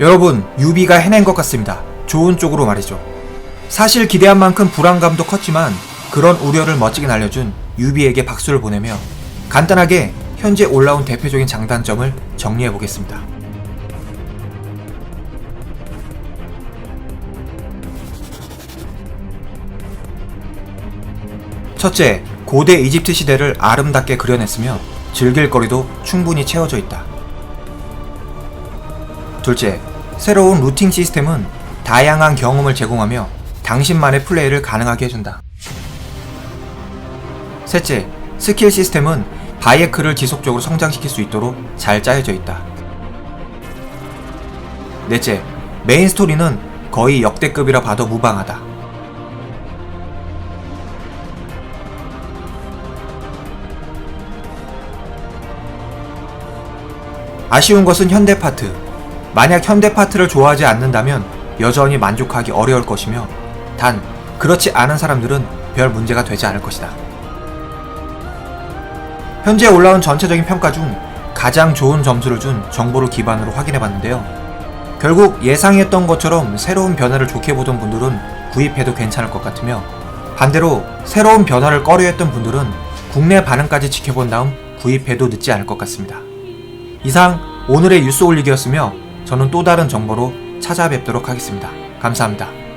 여러분, 유비가 해낸 것 같습니다. 좋은 쪽으로 말이죠. 사실 기대한 만큼 불안감도 컸지만 그런 우려를 멋지게 날려준 유비에게 박수를 보내며 간단하게 현재 올라온 대표적인 장단점을 정리해 보겠습니다. 첫째, 고대 이집트 시대를 아름답게 그려냈으며 즐길 거리도 충분히 채워져 있다. 둘째, 새로운 루팅 시스템은 다양한 경험을 제공하며 당신만의 플레이를 가능하게 해준다. 셋째, 스킬 시스템은 바이에크를 지속적으로 성장시킬 수 있도록 잘 짜여져 있다. 넷째, 메인 스토리는 거의 역대급이라 봐도 무방하다. 아쉬운 것은 현대 파트. 만약 현대 파트를 좋아하지 않는다면 여전히 만족하기 어려울 것이며, 단, 그렇지 않은 사람들은 별 문제가 되지 않을 것이다. 현재 올라온 전체적인 평가 중 가장 좋은 점수를 준 정보를 기반으로 확인해 봤는데요. 결국 예상했던 것처럼 새로운 변화를 좋게 보던 분들은 구입해도 괜찮을 것 같으며, 반대로 새로운 변화를 꺼려했던 분들은 국내 반응까지 지켜본 다음 구입해도 늦지 않을 것 같습니다. 이상 오늘의 뉴스 올리기였으며 저는 또 다른 정보로 찾아뵙도록 하겠습니다. 감사합니다.